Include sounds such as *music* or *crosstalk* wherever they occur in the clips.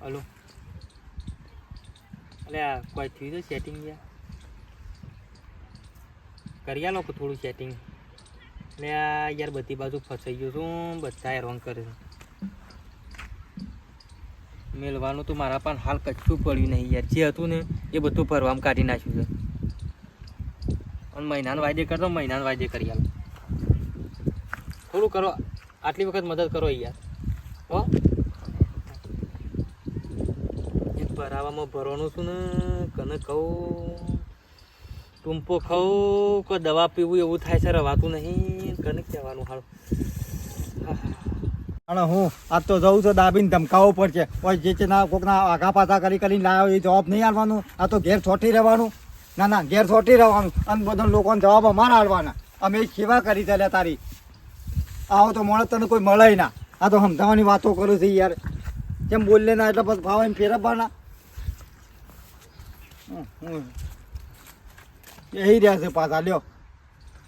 Hello આ કોઈ થયું છે સેટિંગ યાર કરી આલો થોડું સેટિંગ એટલે આ યાર બધી બાજુ ફસાઈ ગયો છું બધા રોંગ કરે છે મેળવાનું તો મારા પણ હાલ કચ્છું પડ્યું નહીં યાર જે હતું ને એ બધું ફરવામાં કાઢી નાખ્યું છે અને મહિનાનો વાયદે કરતો મહિનાનો વાયદે કરી આલો થોડું કરો આટલી વખત મદદ કરો યાર હો એ ભરાવામાં ભરવાનું છું ને, કને કહું ટૂંપો ખાઉં, કોઈ દવા પીવું એવું થાય છે, રવાતું નહીં, કને કહેવાનું હાલ અને હું આજ તો જવું છું દાબીને ધમકાવવો પડશે. કોઈ જે છે ના કોકના આઘા પાછા કરી કરીને લાવ્યો એ જવાબ નહીં આવવાનું આ તો ઘેર છોટી રહેવાનું. ના ના, ઘેર છોટી રહેવાનું. અને બધા લોકોને જવાબ અમારા આવવાના અમે સેવા કરી ચાલ્યા તારી. આવો તો મળે તને કોઈ મળે ના. આ તો સમજાવવાની વાતો કરું છું યાર. કેમ બોલે ના, એટલે બસ ભાવ એમ ફેરવવાના. બેહી રહ્યા છે પાછા લ્યો.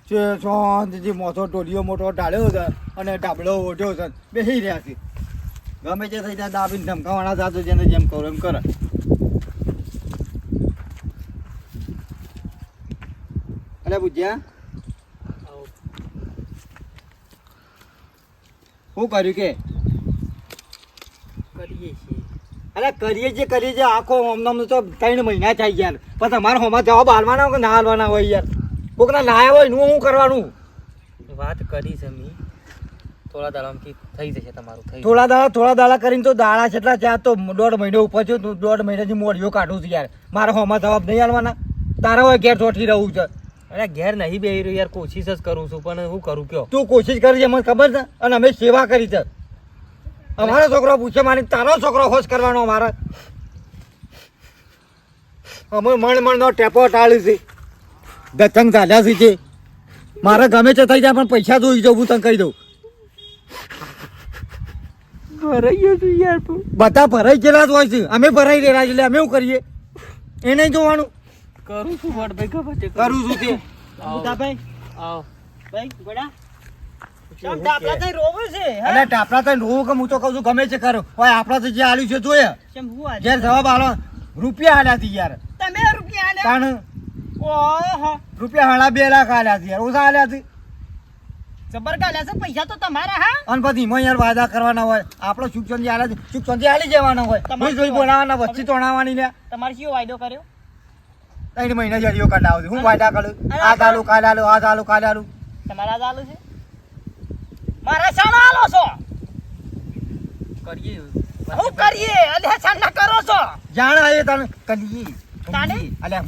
છે શાંતિથી મોટો ટોલીઓ મોટો ઢાળ્યો છે અને ઢાબળો ઓઢ્યો છે. બેસી રહ્યા છે. ગમે તે થઈ જાય દાબીને ધમકાવાના જાતો જેને જેમ કરો એમ કરે. અરે પૂજ્યા. શું કર્યું કે? કરીએ છીએ. અરે કરીએ જે કરીએ જે આખો અમને તો ત્રણ મહિના થઈ ગયા પણ તમારે હોમાં જવાબ હાલવાના હોય કે ના હાલવાના હોય યાર? કોકના આવ્યા હોયનું શું કરવાનું? વાત કરી છે મેં. થોડા દાડામાં થઈ જશે તમારું થઈ થોડા દાડા થોડા દાડા કરીને તો દાડા કેટલા ત્યાં તો દોઢ મહિનો ઉપર છે તું દોઢ મહિનાથી મોઢીઓ કાઢું છું યાર. મારે હોમાં જવાબ નહીં હાલવાના. તારા હોય ઘેર ચોટી રહું છે. અરે ઘેર નહીં બેહી રહ્યો યાર કોશિશ જ કરું છું પણ હું કરું કયો? તું કોશિશ કરી છે મને ખબર છે અને અમે સેવા કરી છે. અમારો છોકરો પૂછે મારી તારો છોકરો હોશ કરવાનો અમારે? અમે મણ મણનો ટેપો ટાળી છે. દચંગ ચાલ્યા છે. મારે ગમે તે થઈ જાય પણ પૈસા જોઈ જવું તને કહી દઉં. ભરાઈ ગયો છું યાર તું. બધા ભરાઈ ગયેલા જ હોય છે. અમે ભરાઈ ગયેલા એટલે અમે શું કરીએ? એ નહીં જોવાનું. કરું છું વડભાઈ ખબર છે કરું છું. તે. ભાઈ આવો. ભાઈ ગોડા ડાબલા કે? થઈ રોવે છે? ટાપલા કે હું તો કહું છું ગમે છે કરો. હોય આપણા તો જે આલ્યું છે જોયે કેમ હું જવાબ આલો. રૂપિયા આલ્યા હતી યાર. તમે રૂપિયા આલ્યા? તાણ? ઓહો. રૂપિયા હળા બે લાખ આલ્યા છે યાર. ઓછા આલ્યા છે જબર ગાલ્યા છે પૈસા તો તમારા હા? અને પછી એમાં યાર વાયદા કરવાના હોય. આપણો સુખ શાંતિ આલ્યા છે. સુખ શાંતિ આલી જવાના હોય. કોઈ જોઈ બોલાવાના વચ્ચે તોડાવવાની ને. તમારે શું વાયદો કર્યો? ત્રણ મહિના જડિયો કઢાવ હું વાયદા કરું. આ ચાલુ કાલે આલું આ ચાલુ કાલે આલું. તમારા છે? મારા શાણા આલો છો. કરીએ. હું કરીએ અલ્યા શાણા કરો છો. જાણ આયે તને કરીએ?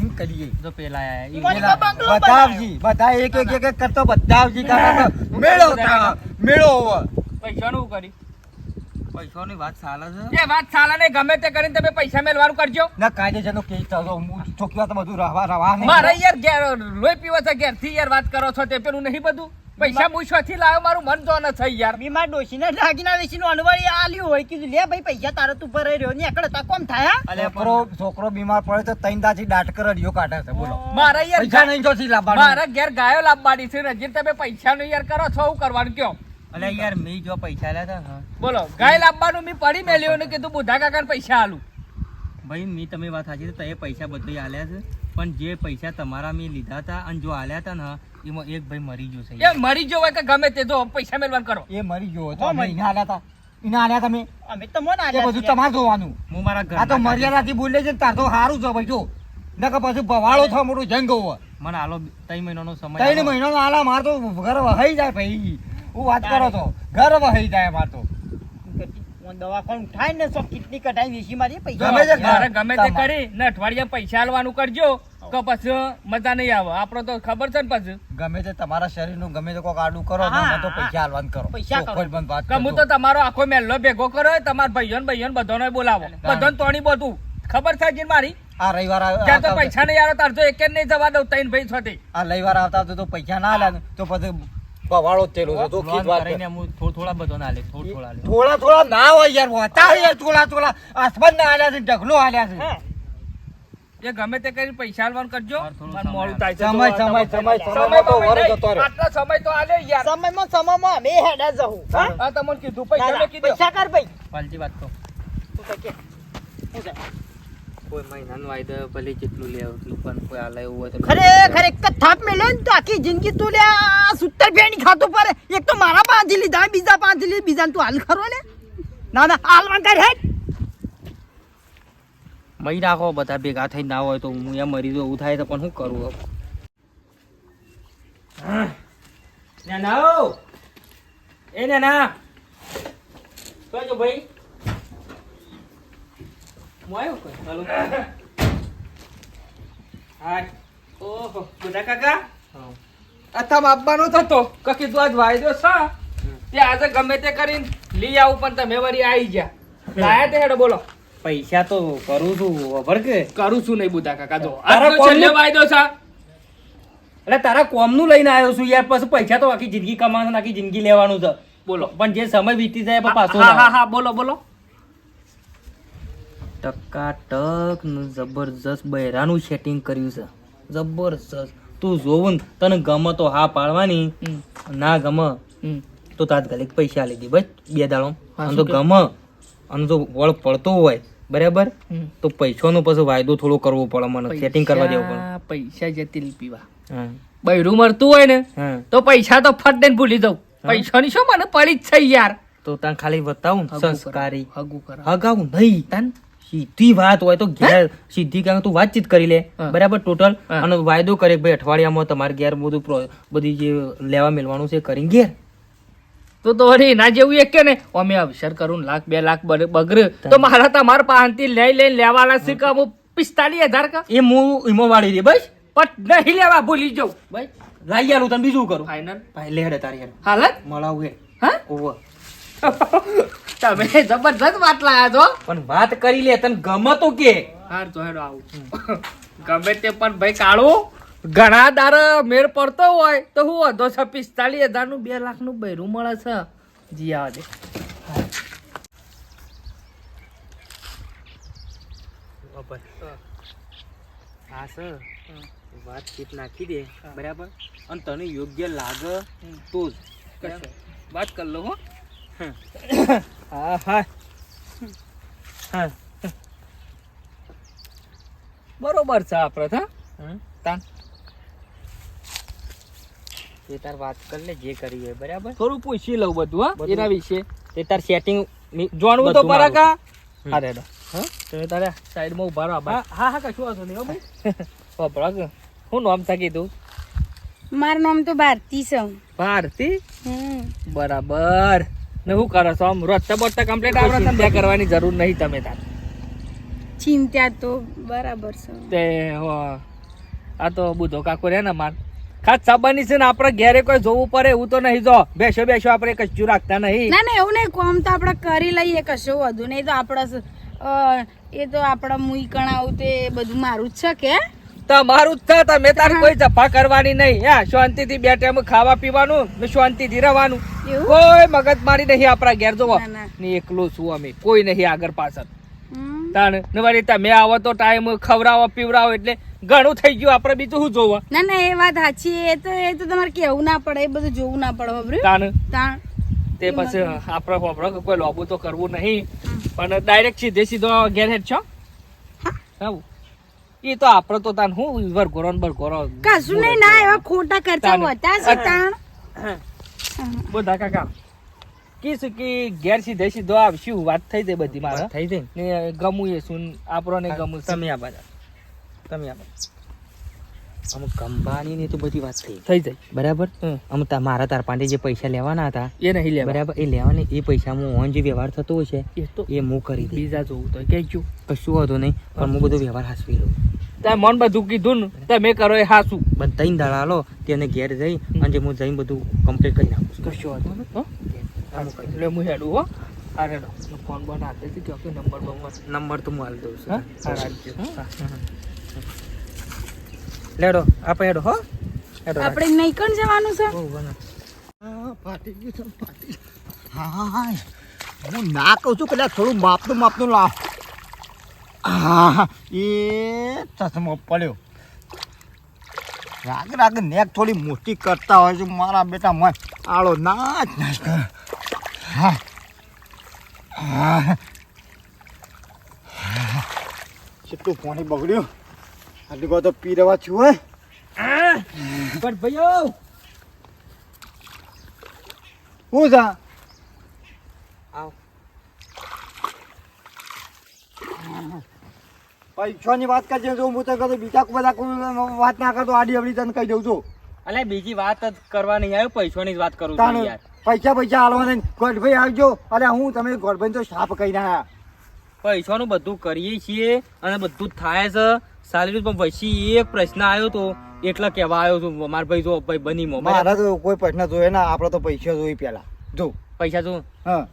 હું કરીએ. જો પેલા બતાવજી બધા એક એક એક એક કરતો બતાવજી મેળો તા મેળો પૈસાનું કરી. પૈસાની વાત ચાલે છે? એ વાત સાલા નહીં ગમે તે કરીને તમે પૈસા મેળવાનું કરજો. ના કાયદેસરનો કેસ થતો હું છોકરા તો બધું રવા રવા. મારે યાર ઘેર લોહી પીવો છે ઘેરથી યાર વાત કરો છો તે પેલું નહીં બધું? પૈસા મૂછવાથી લાવ્યો મારું મન તો ન થઈ યાર. બીમાર ડોશીને દાગીના વેચીનું અનવાળી આલ્યું હોય કીધું લે ભાઈ પૈસા તારે તું ભરાઈ રહ્યો ને એકડે તા કોમ થાય અલે છોકરો છોકરો બીમાર પડે તો તૈન દાજી દાટ કરડીઓ કાઢે છે બોલો. મારા યાર પૈસા નહીં જોતી લાવવાનું મારા ઘેર ગાયો લાવવાની છે નજીર તમે પૈસા નું યાર કરો છો હું કરવાનું કયો? અલે યાર મેં જો પૈસા આલ્યા હતા બોલો ગાય લાવવાનું મેં પડી મેલ્યો ને કીધું બુધા કાકા પૈસા આલું. ભાઈ મેં તમે વાત સાચી તો એ પૈસા બધું આલ્યા છે. પણ જે પૈસા તમારા મેં લીધા હતા અને જો આલ્યા હતા ને એમાં એક ભાઈ મરી ગયો છે. એ મરી ગયો હોય કે ગમે તે જો પૈસા મેળવાન કરો. એ મરી ગયો હતો અમે મરી. આલ્યા હતા એને આલ્યા તમે. અમે તો મોન આલ્યા બધું તમારે જોવાનું. હું મારા ઘર આ તો મર્યાદાથી બોલે છે તાર તો સારું છે ભાઈ જો. નકર પછી બવાળો થવા મોટું જંગ હોવે. મને આલો ત્રણ મહિનાનો સમય ત્રણ મહિનાનો આલા માર તો ઘર વહાઈ જાય ભાઈ. હું વાત કરો તો ઘર વહાઈ જાય માર તો. દવાખાનું થાય ને સો કેટલી કઢાઈ વેચી મારી પૈસા. ગમે તે ગમે તે કરી ને અઠવાડિયા પૈસા આલવાનું કરજો. તો પછી મજા નહીં આવે. આપડે તો ખબર છે ને પછી? ગમે તે તમારા શરીરનું ગમે તે કોક આડું કરો ને તો. પૈસા હાલવાન કરો. પૈસા બંધ હું તો તમારો આખો મેલ્લો ભેગો કરો તમાર ભાઈઓ ને ભાઈઓ બધાને બોલાવો. બધાને તોડી બધું. ખબર થાય છે મારી? આ રવિવાર ત્યાં તો પૈસા નહીં આવે તારજો એક નહીં જવા દઉં તૈન ભાઈ છોથી આ રવિવાર આવતા આવતા તો પૈસા ના આલ્યા તો પછી તો વાત કરીને હું થોડા થોડા બધાને આલે થોડા થોડા થોડા થોડા ના હોય યાર યાર થોડા થોડા. આસમાન ના આલ્યા છે ઢગલો આલ્યા છે. એ ગમે તે કરી પૈસા આલવાનું કરજો. મોડું થાય. છે સમય સમય સમય સમય તો વર જતો રહ્યો. આટલો સમય તો આલે યાર. સમયમાં સમયમાં અમે હેડા જવું હા? આ તમને કીધું. પૈસા ના, કીધું. પૈસા કર ભાઈ. પાલજી વાત તો તું કે? કોઈ મહિનાનું વાયદો ભલે જેટલું લે એટલું પણ કોઈ આલે એવું હોય તો ખરેખર એક જ થાપ મેલ્યો ને તો આખી જિંદગી તું લે સુત્તર ભેણી ખાતું પર. એક તો મારા પાંચ લીધા બીજા પાંચ લીધા બીજા તું હાલ ખરો ને ના ના હાલ કર હેડ. મહી રાખો બધા ભેગા થઈ ના હોય તો હું એમ મરી એવું થાય તો પણ શું કરું હવે? નાના એ નાના! ભાઈ? હું આવ્યો કોઈ? હાલો. હાય ઓહો બધા કાકા? હા. અથમ આપવાનો થતો કે કીધું આજ વાયદો છે? તે આજે ગમે તે કરીને લઈ આવું પણ તમે વળી આવી ગયા. *laughs* લાયા તે હેડો બોલો. પૈસા તો કરું છું ખબર કે કરું છું નહીં બુધા કાકા તો વાયદો છે. એટલે તારા કોમનું લઈને આવ્યો છું યાર પછી પૈસા તો આખી જિંદગી કમાવાનું આખી જિંદગી લેવાનું છે. બોલો. પણ જે સમય વીતી જાય પાછો હા હા હા બોલો બોલો. ટકાટક જબરજસ્ત બૈરાનું સેટિંગ કર્યું છે. જબરજસ્ત. તું જોવું તને ગમે તો હા પાડવાની ના ગમે. તો તાત્કાલિક પૈસા લીધી બસ બે દાડો. અને તો? ગમે. અને જો વળ પડતો હોય. બરાબર. તો પૈસાનો પછી વાયદો થોડો કરવો પડે મને. સેટિંગ કરવા દેવું પડે. પૈસા જતી પીવા. બૈરું મરતું હોય ને તો પૈસા તો ફટ દઈને ભૂલી દઉં પૈસાની શું મને પડી જ છે યાર. તો તને ખાલી બતાવું સંસ્કારી. હગાવું નહીં તન? સીધી વાત હોય તો ઘેર સીધી કાંઈ તું વાતચીત કરી લે. બરાબર ટોટલ. અને વાયદો કરે ભાઈ અઠવાડિયામાં તમારે ઘેર બધું બધી જે લેવા મેળવાનું છે કરી કરીને ઘેર. તો તો અરે ના જેવું એક કે ને? અમે અવસર કરું લાખ બે લાખ બગર. તો મારા તમારા પાસેથી લઈ લઈને લેવાના સિક્કા હું પિસ્તાલીસ હજાર કા? એ હું ઈમો વાળી દે બસ. પણ નહીં લેવા ભૂલી જાઉં. ભાઈ લાઈ આલું તમે બીજું કરું. ફાઈનલ ભાઈ લેડે તારી હેડ. હાલત મળાવું હે. હા? ઓવ. તમે જબરજસ્ત વાત લાયા છો. પણ વાત કરી લે તને ગમે તો કે. હાર તો હેડો આવું. ગમે તે પણ ભાઈ કાળું ઘણા દાર મેળ પડતો હોય તો હું વધો છે પિસ્તાલીસ હજારનું બે લાખનું બૈરું મળે છે. જી આવા દે. હા. સર. વાતચીત નાખી દે. બરાબર? અને તને યોગ્ય લાગે તો જ. વાત કર લો હો. હા. હા હા. બરોબર છે આપણે હા. તાન. તે તાર વાત કર લે જે કરી હોય બરાબર? થોડું પૂછી લઉં બધું હા એના વિશે. તે તાર સેટિંગ જાણવું તો પરા કા? હા રે હા? તમે તારે સાઈડમાં ઊભા રહો હા હા હા કશું વાંધો નહીં હો ભાઈ. *laughs* વાપરા કે. હું નામ થા કીધું? મારું નામ તો ભારતી છે. ભારતી? હમ. બરાબર. ને હું કરો છો આમ રસ્તા બસ્તા કમ્પ્લીટ આવડે ચિંતા ને બે કરવાની જરૂર નહીં તમે તાર. ચિંતા તો બરાબર છે. તે હો, આ તો બુધો કાકો રે ને માર. ખાસ સાબાની છે ને આપણે ઘેરે કોઈ જોવું પડે એવું તો નહીં જો. બેસો બેસો આપણે કશું રાખતા નહીં. ના ના એવું નહીં કોમ તો આપણે કરી લઈએ કશું વધુ નહીં. તો આપણે એ તો આપણા મુઈ કણાવું તે બધું મારું જ છે કે? તમારું જ છે તમે તારે કોઈ જફા કરવાની નહીં. હા શાંતિથી બે ટાઈમ ખાવા પીવાનું ને શાંતિથી રહેવાનું. એવું? કોઈ મગજ મારી નહીં આપણા ઘેર જોવો. ના એકલું છું અમે. કોઈ નહીં આગળ પાછળ. તાણ. નવા વળી તમે આવો તો ટાઈમ ખવડાવો પીવડાવો એટલે ઘણું થઈ ગયું. આપણે બીજું શું જોવા? ના ના એ વાત સાચી. એ તો એ તો તમારે કેવું ના પડે. એ બધું જોવું ના પડે તાણ. તાણ. તે પછી આપણે ખબર કોઈ લોબુ તો કરવું નહીં. પણ ડાયરેક્ટ સીધે સીધો ઘેર હેડ છો? હા. એ તો આપણે તો તાન હું વરઘોરો ને બરઘોરો કશું નહીં ના એવા ખોટા ખર્ચા હોતા છે તાણ? બધા કાકા કીશું કે ઘેર સીધે સીધો આવશું વાત થઈ જાય બધી મારા? થઈ જાય ને. ગમું એ શું આપણો ને ને ગમું તમે આ બાજુ તમે આ બાજુ અમુક કંબાની ની તો બધી વાત થઈ. થઈ જાય. બરાબર. અમુક મારા તાર પાંડે જે પૈસા લેવાના હતા એ નહીં લેવા. બરાબર? એ લેવાને એ પૈસામાં ઓન જે વ્યવહાર થતો છે એ તો એ હું કરી દઈશ. બીજા જોવું તો કહેજો કશું વાંધો નહીં પણ હું બધો વ્યવહાર હાસવી લઉં. તાર મન બધું કીધું ને તમે કરો એ હાસું. બધા ત્રણ દાડા લો તેને ઘેર જઈ અને જે હું જઈને બધું કમ્પ્લીટ કરી નાખું કશું હતો નહીં, હો? એટલે હું હેડું હો. અરે ફોન બોનથી કહો કે નંબર બંબર નંબર તો હું હાલ દઉં છું. હા? રાખજો. લેડો આપણે હેડો હો. હેડો આપણે નહીં કણ જવાનું છે? બહુ બને. હા, ફાટી ગયું છે, ફાટી હા હા હું. ના કહું છું પેલા થોડું માપનું માપનું લાવ. હા એ ચશ્મો પડ્યો. રાગ રાગ નેક થોડી મોટી કરતા હોય છે મારા બેટા મન આળો નાચ નાચ કર. હા હા કેટલું પાણી બગડ્યું? આટલું કહો તો પી રહેવા છું હે. પણ ભાઈઓ હું જા? આવ. પૈસાની વાત કરજે જો હું તો કહું બીજા કોઈ બધા વાત ના કરતો આડી અવડી તને કહી દઉં છું. અલે બીજી વાત જ કરવા નહીં આવ્યો પૈસાની જ વાત કરું છું યાર. પૈસા પૈસા હાલવાના ગોઠભાઈ આવજો. અરે હું તમે ગોઠભાઈ તો સાપ કહી ના પૈસાનું બધું કરીએ છીએ અને બધું થાય છે. સારી પણ પછી એક પ્રશ્ન આવ્યો તો એટલા કહેવા આવ્યો છું. મારા ભાઈ જો ભાઈ બની મારા તો કોઈ પ્રશ્ન જોઈએ ના. આપણે તો પૈસા જોઈ પેલા. જો. પૈસા જો.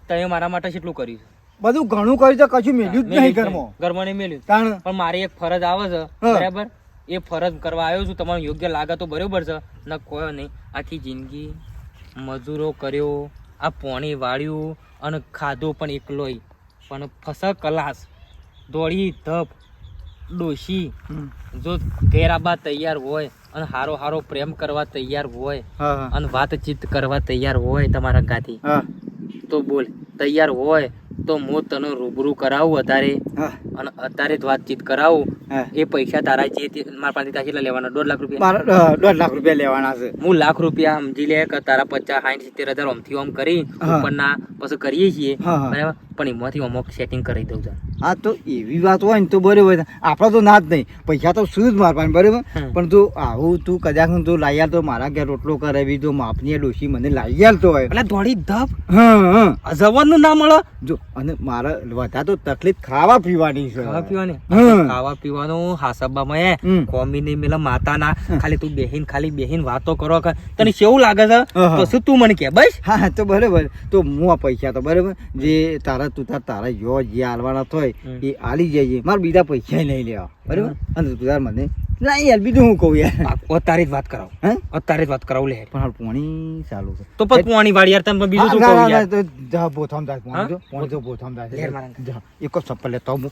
તમે મારા માટે કેટલું કર્યું બધું ઘણું કર્યું તો કશું મેલ્યું જ નહીં ઘરમાં. ઘરમાં નહીં મેલ્યું. પણ મારી એક ફરજ આવે છે. બરાબર? એ ફરજ કરવા આવ્યો છું. તમારું યોગ્ય લાગે તો બરોબર છે. ન કોઈ નહીં. આખી જિંદગી મજૂરો કર્યો આ પોણી વાળ્યું અને ખાધો પણ એકલોય. પણ ફસ કલાસ દોડી ધપ ડોશી જો ઘેરાબા તૈયાર હોય અને હારો હારો પ્રેમ કરવા તૈયાર હોય અને વાતચીત કરવા તૈયાર હોય તમારા ગાથી. તો બોલ તૈયાર હોય તો હું તને રૂબરૂ કરાવું અત્યારે અને અત્યારે જ વાતચીત કરાવું. એ પૈસા તારા જે મારા પાસે ત્યાં કેટલા લેવાના? દોઢ લાખ રૂપિયા. દોઢ લાખ રૂપિયા લેવાના છે. હું લાખ રૂપિયા સમજી લે કે તારા પચાસ સાઠ સિત્તેર હજાર ઓમથી ઓમ કરી. ઉપરના પછી કરીએ છીએ. બરાબર? પણ એમાંથી અમુક સેટિંગ કરી દઉં છું. હા તો એવી વાત હોય ને તો બરોબર. આપણે તો ના જ નહીં. પૈસા તો શું જ મારવાની બરોબર? પણ તું આવું તું કદાચ તું આલ તો મારા ઘેર રોટલો કરાવી તો માપની ડોશી મને લાવી આવતો હોય. એટલે થોડી ધપ. હા જવાનું ના મળે? જો અને મારે વધારે તો તકલીફ ખાવા પીવાની છે. ખાવા પીવાની? ખાવા પીવાનું હાસબા એ હમ. કોમી નહીં મેલા માતાના. ખાલી તું બેહીન ખાલી બેહીન વાતો કરો કે તને કેવું લાગે છે. તો શું તું મને કે બસ? હા તો બરોબર. તો હું આ પૈસા તો બરાબર. જે તારા તું તાર તારા જો જે હાલવાના થોય હમ. એ આલી જઈએ મારે બીજા પૈસા નહીં લેવા. બરાબર? અને તું મને ના યાર બીજું હું કહું યાર? અત્યારે જ વાત કરાવ. હે? અત્યારે જ વાત કરાવ લે. પણ હાલ પોણી ચાલુ છે. તો પછી પોણી વાળી યાર તમે બીજું શું ના, ના, કહું યાર? ના, જા બોથામ થાય પોણી જો પોણી જો બોથામ થાય. યાર મારા જા એક ચપ્પલ લેતો હું.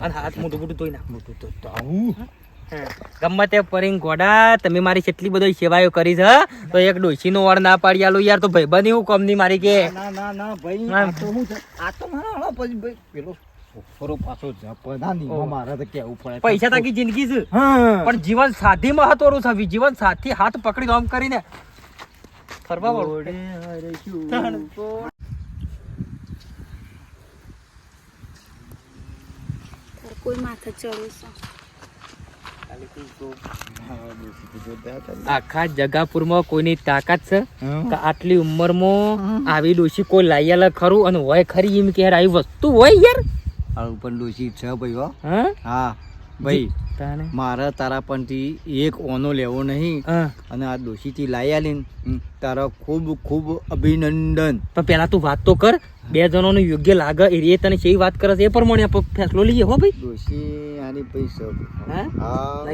અને હાથ મોટું મોટું ધોઈ નાખ. મોટું તો તો આવું. ગમે તે પરીંગ ગોડા તમે મારી કેટલી બધી સેવાઓ કરી છે તો એક ડોસી નો વાળ ના પાડી આલો યાર તો ભાઈ બની હું કમની મારી કે? ના ના ના ભાઈ આ તો હું આ તો મારા પછી ભાઈ પેલો છોકરો પાછો જપ ના નહીં ઓહ. મારે તો કેવું પડે પૈસા તાકી જિંદગી છે. પણ જીવન સાથી મહત્વનું છે જીવન સાથી હાથ પકડી આમ કરીને ફરવા વાળું. ઘોડે હરે શું કોઈ માથે ચડ્યું છે. આખા જગાપુરમાં કોઈની તાકાત છે. કે આટલી ઉંમરમાં આવી ડોસી કોઈ લાયેલા ખરું? અને હોય ખરી એમ કે યાર આવી વસ્તુ હોય યાર? આ ઉપર ડોશી છે ભાઈ હા. ભાઈ મારે તારા પણથી એક ઓનો લેવો નહીં. અને આ ડોશીથી લાઈ આલીને. તારા ખૂબ ખૂબ અભિનંદન. પણ પેલા તું વાત તો કર. બે જણોને યોગ્ય લાગે એ તને કેવી વાત કરે છે એ પ્રમાણે ફેસલો લઈએ હો ભાઈ. દોશી આની ભાઈ. સબ હા હા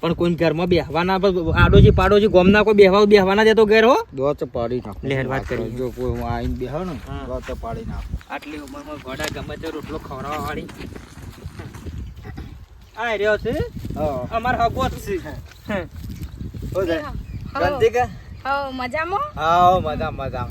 પણ કોઈ ઘરમાં બેહવાના બ- આડોજી પાડોજી ગોમના કોઈ બેહવા બેહવાના દેતો ઘેર હો. દોચ પાડી નાખ. લહેર વાત કરી. જો કોઈ હું આઈને બેહો ને દોચ પાડી નાખ. આટલી ઉંમરમાં ઘોડા ગમે તે રોટલો ખવડાવવા વાળી. આ રહ્યો છે? હા. અમાર હગો જ છે. હો જાય હવ. શાંતિ કે હવ મજામાં? હા મજા મજા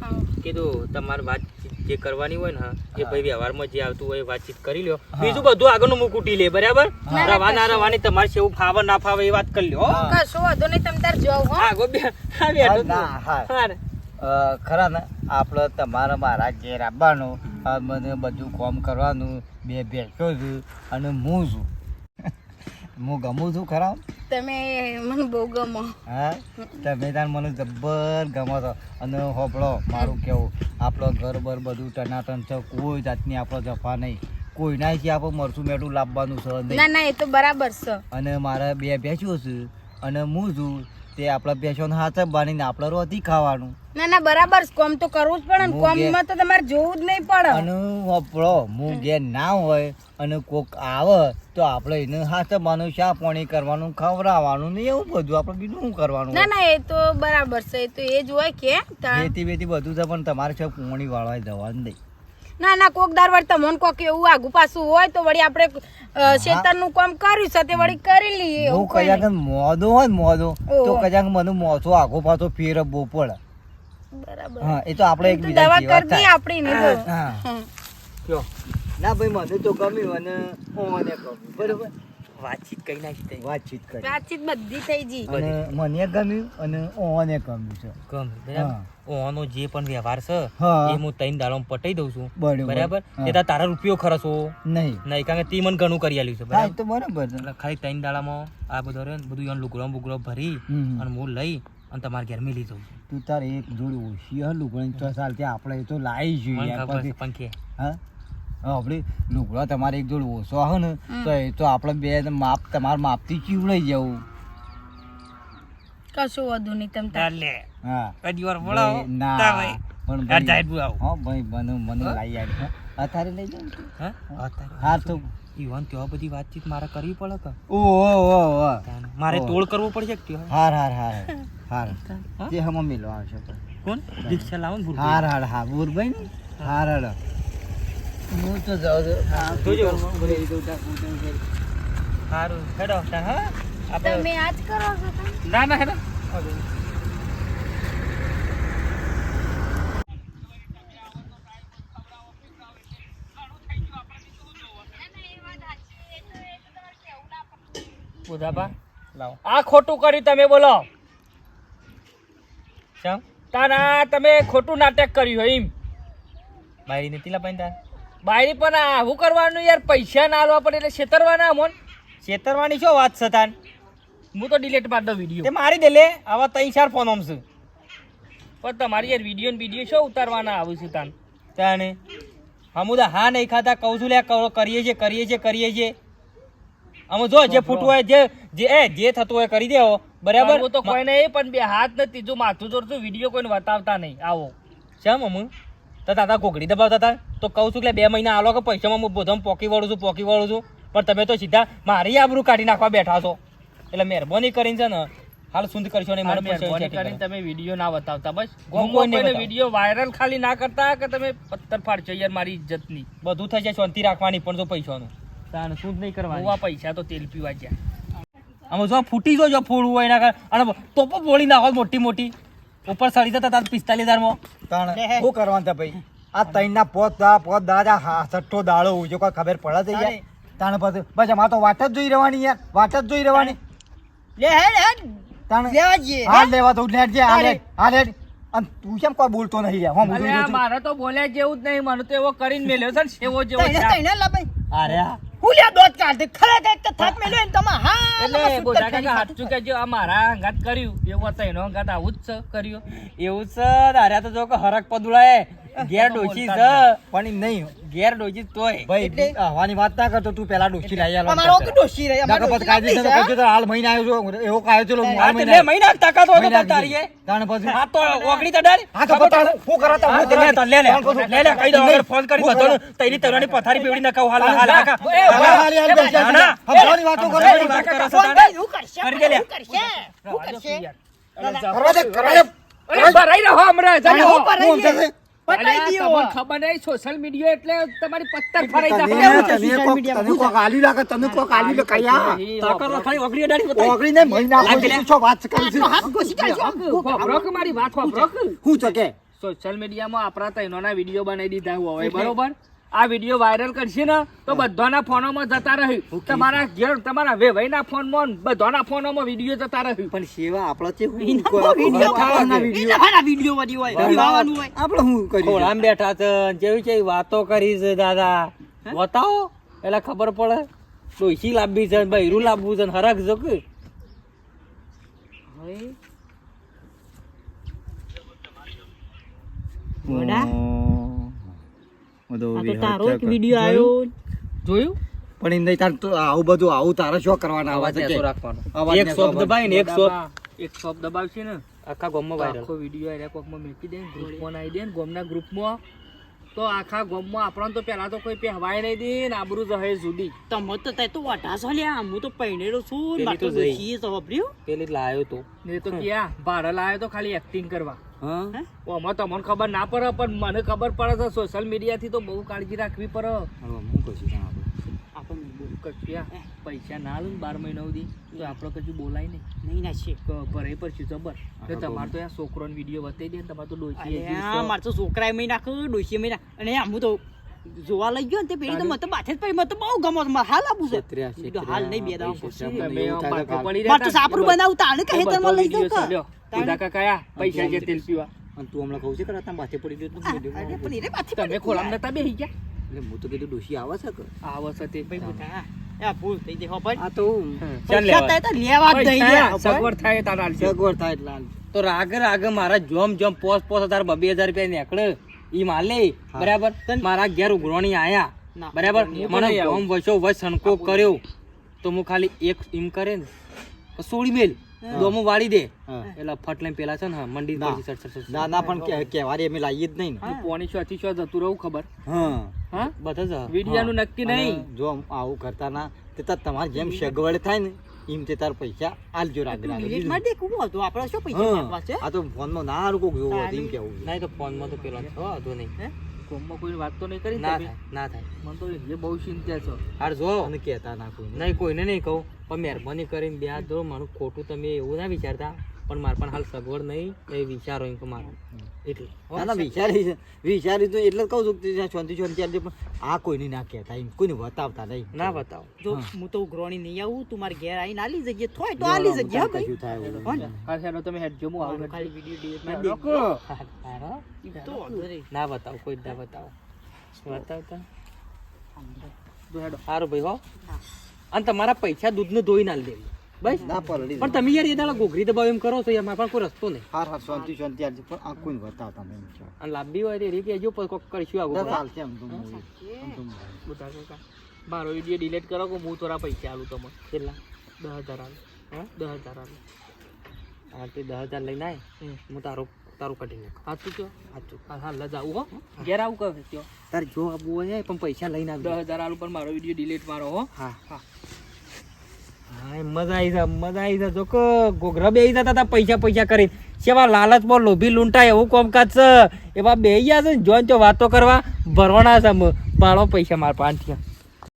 હવ. કીધું તમારે વાતચીત જે કરવાની હોય ને એ ભાઈ વ્યવહારમાં જે આવતું હોય એ વાતચીત કરી લ્યો. બીજું બધું આગળનું મુકુટી લે બરાબર? રવા ના રવાની તમારે કેવું ફાવે ના ફાવે એ વાત કરી લ્યો કશું હા. વાંધો નહીં તમે તાર જાઓ હા. આગો બે આ બેઠો હા. હા. અ, ખરા ને આપણે તમારે મારા ઘેર આવવાનું મને બધું કામ કરવાનું બે બેઠો છું અને હું છું. હું ગમું છું ખરા? તમે મને બહુ ગમો. હા? તમે તાર મને જબ્બર ગમો છો અને હોપળો મારું કેવું આપણો ઘર બર બધું ટનાટન છે કોઈ જાતની આપણો જફા નહીં. કોઈ ના છે આપણે મરચું મેઠું લાવવાનું છે ના ના એ તો બરાબર છે. અને મારા બે ભેંસો છે અને હું છું તે આપણા ભેંસોને હાથ બાંધીને આપણે રોટી ખાવાનું. ના ના બરાબર કોમ તો કરવું જ પડે ને. હું કોમમાં તો તમારે જોવું જ નહીં પડે. અને આપણો હું ઘેર ના હોય અને કોક આવે તો આપણે એને હાથ બાંધવાનું શા પાણી કરવાનું ખવડાવવાનું ને એવું બધું. આપણે બીજું શું કરવાનું ના ના એ તો બરાબર છે. એ તો એ જ હોય કે તા- બેટી બેટી બધું છે પણ તમારે છે પોણી વાળવા જવાનું નહીં. ના ના કોક દાર વળી તમને કોક એવું આગુ પાછું હોય તો વળી આપણે શેતરનું કામ કર્યું છે તે વળી કરી લઈએ હું કયાક મોદો હોય ને મોદો તો કજાક કયાક મને મોથો આખો પાછો ફેર બોપડ બરાબર. હા એ તો આપણે એક બીજા દવા જેવા કરી દઈએ થાય. આપણી ને હા. ના ભાઈ મને તો ગમ્યું અને ઓને ગમ્યું. બરોબર? વાતચીત કઈ નાખી તઈ. વાતચીત કરી. વાતચીત બધી થઈ ગઈ. અને મને ગમ્યું અને ઓને ગમ્યું છે. ગમ બરાબર? ઓનો જે પણ વ્યવહાર છે એ હું ત્રણ દાડામાં પટાઈ દઉં છું. બરાબર. તારા રૂપિયો ખરસો નહીં. નહીં કારણ કે તી મને ઘણું કરી આલ્યું છે બરાબર? તો બરાબર એટલે ખાલી ત્રણ દાડામાં આ બધો બધું એને લુગડો બુગડો ભરી અને હું લઈ અને તમારા ઘેર મિલી જઉં છું. તું તારે એક જોડી ઓછી હલું પણ તો ચાલતી આપણે તો લાવી જોઈએ હા હા, આપણે લુગડા તમારે એક જોડ ઓછો આવે ને તો એ તો આપણે બે માપ તમારે માપથી ચીવડાઈ જવું. કશું વધુ નહીં તમ તાર. લે હા. કદી વાર ભાઈ, ના પણ યાર જાય બોલાવો. હા ભાઈ મને મને લઈ આવી હા અત્યારે લઈ જાઉં હા? અત્યારે હા તો ઈવન ત્યાં બધી વાતચીત મારે કરવી પડે કે? ઓ ઓ ઓ ઓ. મારે. તોડ કરવો પડશે કે? હાર હાર હાર. હાર. હા? તે હમ મિલવા આવશે કોણ? દીક્ષા લાવો હાર હાર હા બુરભાઈ ભાઈ હાર હાર. હું તો જાઉં છું. સારું હેડો હા તમે આજ કરો ના ના, હેડો. બુધાબા આ ખોટું કર્યું તમે, બોલો. ચમ તારા તમે ખોટું નાટક કર્યું એમ. મારી નથી લપાઈ તાર. બાયરી પણ આવું કરવાનું યાર? પૈસા ના આલવા પડે એટલે છેતરવાના અમોન. છેતરવાની શું વાત છે તાન? હું તો ડિલેટ મારી દઉં તે મારી દે લે આવા ત્રણ ચાર ફોન આમ છે. પણ તમારી યાર વીડિયો ને વીડિયો શું ઉતારવાના આવું છે તાન? તાને હમુદા હા નહીં ખાતા કહું છું લે કરો કરીએ છીએ કરીએ છીએ કરીએ છીએ. અમે જો જે ફૂટવું હોય જે જે એ જે થતું હોય કરી દેવો બરાબર? હું તો કોઈ નહીં પણ બે હાથ નથી જો માથું જોડતું વીડિયો કોઈને બતાવતા નહીં. આવો. શેમ અમુ તો તાતા ઘોઘડી દબાવતા હતા? તો કહું છું કે બે મહિના આલો કે પૈસામાં હું બધો પોકી વળું છું પોકી વળું છું. પણ તમે તો સીધા મારી આબરૂ કાઢી નાખવા બેઠા છો. એટલે મહેરબાની કરીને છે ને હાલ સુંદ કરશો નહીં મારે મહેરબાની કરીને તમે વીડિયો ના બતાવતા બસ. કોઈને વીડિયો વાયરલ ખાલી ના કરતા કે તમે પથ્થર ફાડશો યાર મારી ઇજ્જતની? બધું થઈ જાય શાંતિ રાખવાની પણ જો પૈસાનું. તાન શું નહીં કરવાનું. આ પૈસા તો તેલ પીવા ગયા. આમાં જો ફૂટી જો જો ફોડવું હોય એના અને પણ બોળી નાખો મોટી મોટી. ઉપર સડી જતા તાર પિસ્તાલીસ હજારમાં તાણ શું કરવાનું છે ભાઈ? આ તૈનના પોત દા પોત દાદા હા દાડો ઉજો કોઈ ખબર પડે છે યાર. તાણ. પછી બસ અમારે તો વાટ જ જોઈ રહેવાની યાર વાટ જ જોઈ રહેવાની. લે હેડ હેડ તાણ. લેવા જઈએ. હા લેવા તો લેટ જે હાલ લેટ હાલ લેટ અને તું કેમ કોઈ બોલતો નહીં યાર? હું બોલું છું. મારે તો બોલ્યા જેવું જ નહીં મને તો એવો કરીને મેલ્યો છે ને સેવો જેવો તઈને છે. ભાઈ. અરે આ હું લ્યા દોત કાઢ. ખરે એક તો થાક મેલો એમ તમા હા એટલે બોટા કાકા હાચું કહેજો આ મારા અંગાત કર્યું. એવું હતો એનો અંગાત આવું જ છે કર્યું. એવું છે અરે તો જો કે હરક પદુડાએ. ઘેર ડોશી છે પણ એમ નહીં ઘેર ડોશી તોય ભાઈ એટલે? વાત ના કરતો તું પેલા ડોશી લઈ આલવાનું મારો કે ડોશી રહી અમારો પછી કાયદેસર ડોશી કરજો તો હાલ મહિના આવ્યો છો એવો કાયો ચલો હું હાલ મહિના મહિના તાકાત હોય તો મહિના તારી એ. તાણ પછી આ તો ઓગણી તો ડાળ. હા તો બતાવો હું કરો તો હું તને લે તો લે લે. લે લે, કહી દો. ફોન કરી હું તૈરી કરું. તરવાની પથારી બેવડી નખાવું હાલ હાલ હા, કાકા. એ, હાલ, હાલ, હાલ, બેસી ના, ના. હા, ભાવની વાતો કરો, વાત કરો છો? ભાઈ હું કરશે કરી દે લે. હું કરશે હું કરશે કરવા દે, કરવા દે. અરે ભરાઈ રહો તાણે જાઓ. હું હું સમજે છે? બતાવી અરે, તમને ખબર નહીં સોશિયલ મીડિયા એટલે તમારી પત્તર ફરાઈ જાય તને કોક- તને કોક આલી લાગે, તને કોક આલી લાગે, કયા આ? ખાલી ઓગળી ડાડી બતાવી. ઓગળીને મહિના લાગ પછી લે. વાત કરી છે? હાથ ઘોસી કાઢ્યો. બ્રોક મારી વાત કો બ્રોક હું છે કે? સોશિયલ મીડિયામાં આપણા તૈનોના વીડિયો બનાવી દીધા હોય બરોબર આ વીડિયો વાયરલ કરશે ને તો બધાના ફોનોમાં જતા રહ્યું તમારા ઘેર તમારા વેવાઈના ફોનમાં બધાના ફોનોમાં વીડિયો જતા રહ્યું પણ સેવા આપણે છે હું વીડિયો કોઈ વીડિયો ખાવાના વીડિયો. વધી હોય આપણે હું કરી? ખોળામાં બેઠા છે જેવી છે વાતો કરી છે દાદા બતાવો એટલે ખબર પડે. ડોસી લાંબી છે બૈરું લાંબુ છે હરખ જો કે? મોડા? બધો આ તો વિહાર તારો એક વીડિયો આવ્યો. જોયું? પણ એમ તાર આવું બધું આવું તારે શું કરવાના? આવા અવાજ છે રાખવાનો. એક શોપ દબાઈ ને એક શોપ એક શોપ દબાવશે ને આખા ગામમાં વાયરલ આખો વીડિયો એને કોકમાં મૂકી દે ગ્રુપમાં નાખી દે ને ગામના ગ્રુપમાં તો આખા ગામમાં આપણને તો પહેલા તો કોઈ પહેવાય નહીં દે ને આબરૂ જહે જુદી. તમે તો તે તો વટાસો લ્યા હું તો પૈણેલો છું પેલી તો તો તો વાપર્યું. પેલી લાયો તો. ને તો ક્યાં? ભાડે લાયો તો ખાલી એક્ટિંગ કરવા. હા? ઓમાં તમને ખબર ના પડે પણ મને ખબર પડે છે સોશિયલ મીડિયાથી તો બહુ કાળજી રાખવી પડે. હું કશું જાણ આપણને બોલ. કચ્યા પૈસા ના લે બાર મહિના સુધી તો આપણે કશું બોલાય નહીં. નહીં ના છે. જબર. એટલે તમારે તો આ છોકરોનો વીડિયો બતાવી દે તમારે તો આ મારે તો છોકરાએ મેં નાખ્યું ડોસીએ મેં નાખ્યું અને આમ તો જોવા લઈ ગયો ને તે પેલી તો મત માથે જ પડી મત બહુ ગમો. મારે હાલ આપું છે. હાલ નહીં બે દાવ પછી. તમે તો સાપરું બનાવું તાણે કે એ લઈ જાઉં કે? કયા? પૈસા જે તેલ પીવા. અને તું હમણાં કહું છે કે રાતના માથે પડી ગયો તો અરે કીધું, પણ એને માથે તમે ખોલામ નતા બેહી ગયા? એટલે હું તો કીધું ડોશી આવે છે કે? આ છે તે. ભાઈ ભાઈ. સગવડ થાય. તો રાગ રાગ મારા જોમ જોમ પોસ પોસ હજાર બબે હજાર રૂપિયા નીકળે. ઈ માલે બરાબર? મારા ઘેર ઉઘરોણી આયા. બરાબર? મને ગોમ વસો વસ સણકો કર્યો. તો હું ખાલી એક એમ કરે ને સોળી મેલ. દોમો વાળી દે. એટલે ફટ લઈને પેલા છે ને મંડી ના. ના ના પણ કે- કહેવારી અમે લાવીએ જ નહીં ને. હું પોણી શોથી છો જતું રહું ખબર? હા. હા? બધા જ વિડિયાનું નક્કી નહીં. જો આવું કરતા ના તે તમારે જેમ સગવડ થાય ને. એમ તે તાર પૈસા આલજો રાગ તું રાગ delete દે, કુવું હતું. આપણે શું પૈસા માંગવા છે? આ તો ફોનમાં ના હારું કોક જોવું એમ કેવું નહીં તો ફોનમાં તો પેલો છો હતો નહીં. હે? કોમમાં કોઈ વાત તો નહીં કરી ના થાય ના થાય. મને તો એ બહુ ચિંતા છો. હાર જો. અને કહેતા ના કોઈ નહીં કોઈને નહીં કહું પણ મહેરબાની કરીને બે હાથ દો મારું ખોટું તમે એવું ના વિચારતા. પણ મારે પણ હાલ સગવડ નહીં એ વિચારો એમ કે મારું. એટલે ના ના વિચારી વિચારી તો એટલે જ કહું છું કે ત્યાં શાંતિ શાંતિ ચાલતી પણ આ કોઈની ના કહેતા એમ કોઈને બતાવતા નહીં. ના બતાવો જો હું. તો ગ્રોણી નહીં આવું તું મારે ઘેર આવીને આલી જગ્યાએ થોય તો આલી જગ્યાએ હો કશું થાય હા. સાહેબ તમે હેડજો હું આવું ખાલી વીડિયો delete હેડજો. મારી દે. રોકો. હારો? તો ના બતાવો કોઈ જ ના બતાવો બતાવતા જો હેડો. સારું ભાઈ હો. અને તમારા પૈસા દૂધનું ધોઈ ના દેવું બસ. ના પલળી પણ તમે યાર એ દાડા દબાવ એમ કરો છો યાર મારા પાસે કોઈ રસ્તો નહીં. હાર હાર શાંતિ શાંતિ આજે પણ આ કોઈને બતાવતા નહીં અને લાંબી હોય તો રીકે રીતે કહેજો પછી કોક કરશું આગો છે એમ તો. બધા કાકા મારો વિડિયો ડિલીટ કરો કે હું થોડા પૈસા આલું તમને. કેટલા? દસ હજાર આલું. હા? દસ હજાર આલું. હા તે દસ હજાર લઈને આય. હમ. હું તારું તારું કઢી નાખ. સાચું કયો સાચું હા હા લજ આવું હો. ઘેર આવું કહે કયો તારે જો આપવું હોય પણ પૈસા લઈને આવ દસ હજાર આલું પણ મારો વિડિયો ડિલીટ મારો હો. હા. હા. હા મજા આવી મજા આવી જો. કે ઘોઘરા બે હતા પૈસા પૈસા કરી સેવા લાલચમાં લોભી લૂંટાય એવું કોમકાજ છે. એવા બે ગયા છે જોન ચો વાતો કરવા ભરવાના છે ભાડો પૈસા મારા પાંચ થયા.